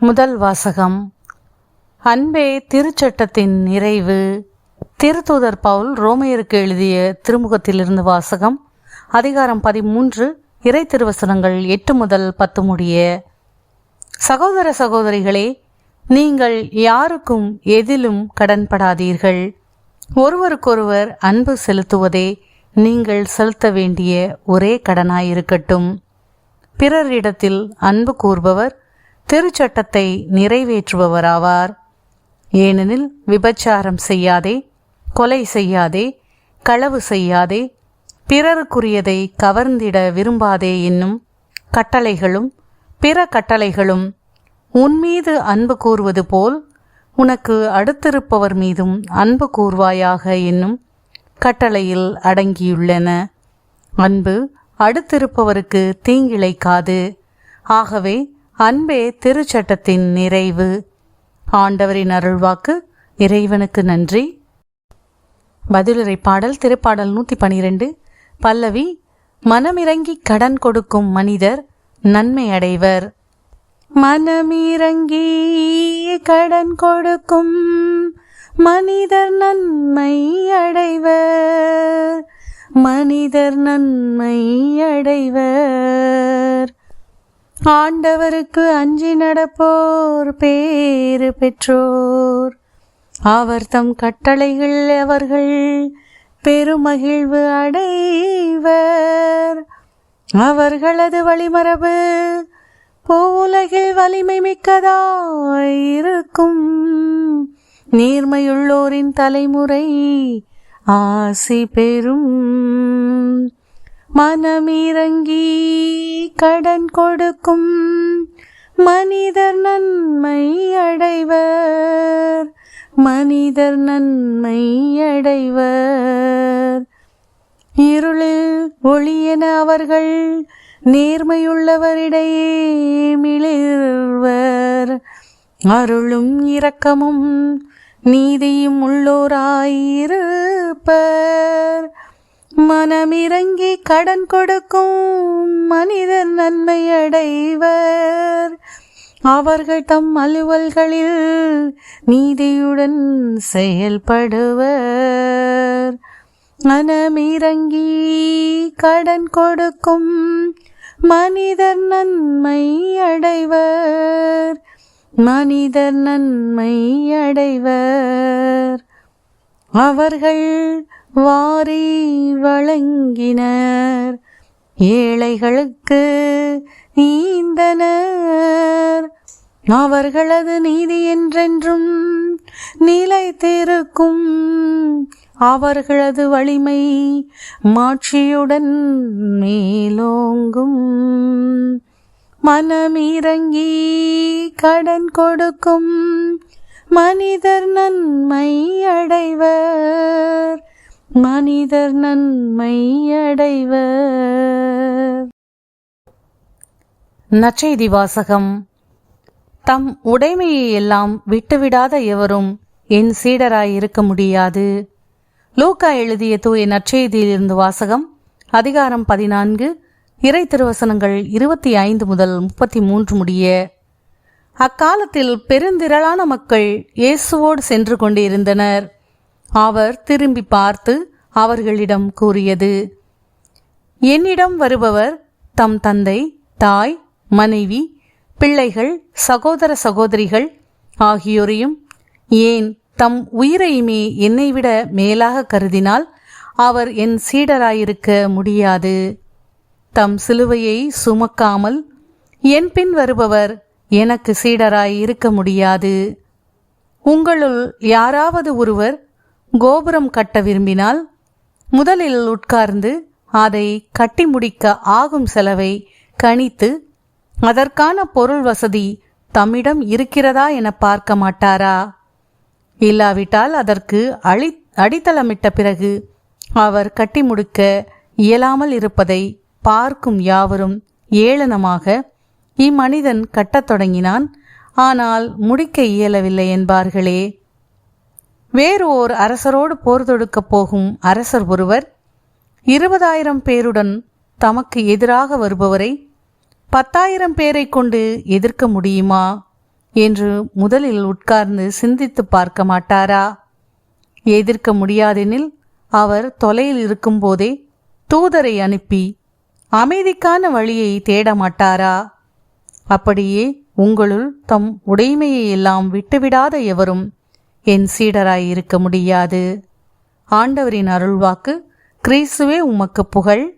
முதல் வாசகம். அன்பே திருச்சட்டத்தின் நிறைவு. திருத்தூதர் பவுல் ரோமையருக்கு எழுதிய திருமுகத்திலிருந்து வாசகம். அதிகாரம் பதிமூன்று இறை திருவசனங்கள் எட்டு முதல் பத்து முடிய. சகோதர சகோதரிகளே நீங்கள் யாருக்கும் எதிலும் கடன்படாதீர்கள். ஒருவருக்கொருவர் அன்பு செலுத்துவதே நீங்கள் செலுத்த வேண்டிய ஒரே கடனாயிருக்கட்டும். பிறரிடத்தில் அன்பு கூர்பவர் திருச்சட்டத்தை நிறைவேற்றுபவராவார். ஏனெனில் விபச்சாரம் செய்யாதே கொலை செய்யாதே களவு செய்யாதே பிறருக்குரியதை கவர்ந்திட விரும்பாதே என்னும் கட்டளைகளும் பிற கட்டளைகளும் உன்மீது அன்பு கூறுவது போல் உனக்கு அடுத்திருப்பவர் மீதும் அன்பு கூர்வாயாக என்னும் கட்டளையில் அடங்கியுள்ளன. அன்பு அடுத்திருப்பவருக்கு தீங்கிழைக்காது. ஆகவே அன்பே திருச்சட்டத்தின் நிறைவு. ஆண்டவரின் அருள்வாக்கு இறைவனுக்கு நன்றி. பதிலுரை பாடல் திருப்பாடல் நூற்றி பனிரெண்டு பல்லவி மனமிறங்கி கடன் கொடுக்கும் மனிதர் நன்மை அடைவர். மனமிறங்கி கடன் கொடுக்கும் மனிதர் நன்மை அடைவர். மனிதர் நன்மை அடைவர். ஆண்டவருக்கு அஞ்சி நடப்போர் பேறு பெற்றோர். அவர் தம் கட்டளைகள் அவர்கள் பெருமகிழ்வு அடைவர். அவர்களது வழிமரபு போலகில் வலிமை மிக்கதாயிருக்கும். நீர்மையுள்ளோரின் தலைமுறை ஆசி பெறும். மனமிறங்கி கடன் கொடுக்கும் மனிதர் நன்மை அடைவர். மனிதர் நன்மை அடைவர். இருளில் ஒளியென அவர்கள் நேர்மையுள்ளவரிடையே மிளிர்வர். அருளும் இரக்கமும் நீதியும் உள்ளோராயிருப்பர். மனமிறங்கி கடன் கொடுக்கும் மனிதர் நன்மை அடைவர் அவர்கள் தம் அலுவல்களில் நீதியுடன் செயல்படுவர். மனமிறங்கி கடன் கொடுக்கும் மனிதர் நன்மை அடைவர் மனிதர் நன்மை அடைவர் அவர்கள் வாரி வழங்கினர். ஏழைகளுக்கு நீந்தனர். அவர்களது நீதி என்றென்றும் நிலைத்திருக்கும். அவர்களது வலிமை மாட்சியுடன் மேலோங்கும். மனமிறங்கி கடன் கொடுக்கும். மனிதர் நன்மை அடைவர். மனிதர் நன்மை அடைவர். நற்செய்தி வாசகம். தம் உடைமையை எல்லாம் விட்டுவிடாத எவரும் என் சீடராய் இருக்க முடியாது. லூக்கா எழுதிய தூய நற்செய்தியிலிருந்து வாசகம் அதிகாரம் பதினான்கு இறை திருவசனங்கள் இருபத்தி ஐந்து முதல் முப்பத்தி மூன்று முடிய. அக்காலத்தில் பெருந்திரளான மக்கள் இயேசுவோடு சென்று கொண்டிருந்தனர். அவர் திரும்பி பார்த்து அவர்களிடம் கூறியது என்னிடம் வருபவர் தம் தந்தை தாய் மனைவி பிள்ளைகள் சகோதர சகோதரிகள் ஆகியோரையும் ஏன் தம் உயிரையுமே என்னை விட மேலாக கருதினால் அவர் என் சீடராயிருக்க முடியாது? தம் சிலுவையை சுமக்காமல் என் பின் வருபவர் எனக்கு சீடராய் இருக்க முடியாது. உங்களுள் யாராவது ஒருவர் கோபுரம் கட்ட விரும்பினால் முதலில் உட்கார்ந்து அதை கட்டி முடிக்க ஆகும் செலவை கணித்து அதற்கான பொருள் வசதி தம்மிடம் இருக்கிறதா என பார்க்க மாட்டாரா? இல்லாவிட்டால் அதற்கு அழி அடித்தளமிட்ட பிறகு அவர் கட்டி முடிக்க இயலாமல் இருப்பதை பார்க்கும் யாவரும் ஏளனமாக இம்மனிதன் கட்டத் தொடங்கினான். ஆனால் முடிக்க இயலவில்லை என்பார்களே. வேறு ஓர் அரசரோடு போர் தொடுக்கப் போகும் அரசர் ஒருவர் இருபதாயிரம் பேருடன் தமக்கு எதிராக வருபவரை பத்தாயிரம் பேரை கொண்டு எதிர்க்க முடியுமா? என்று முதலில் உட்கார்ந்து சிந்தித்து பார்க்க மாட்டாரா? எதிர்க்க முடியாதெனில் அவர் தொலையில் இருக்கும்போதே தூதரை அனுப்பி அமைதிக்கான வழியை தேட மாட்டாரா? அப்படியே உங்களுள் தம் உடைமையை எல்லாம் விட்டுவிடாத எவரும் என் சீடராய் இருக்க முடியாது. ஆண்டவரின் அருள்வாக்கு கிறிஸ்துவே உமக்கு புகழ்.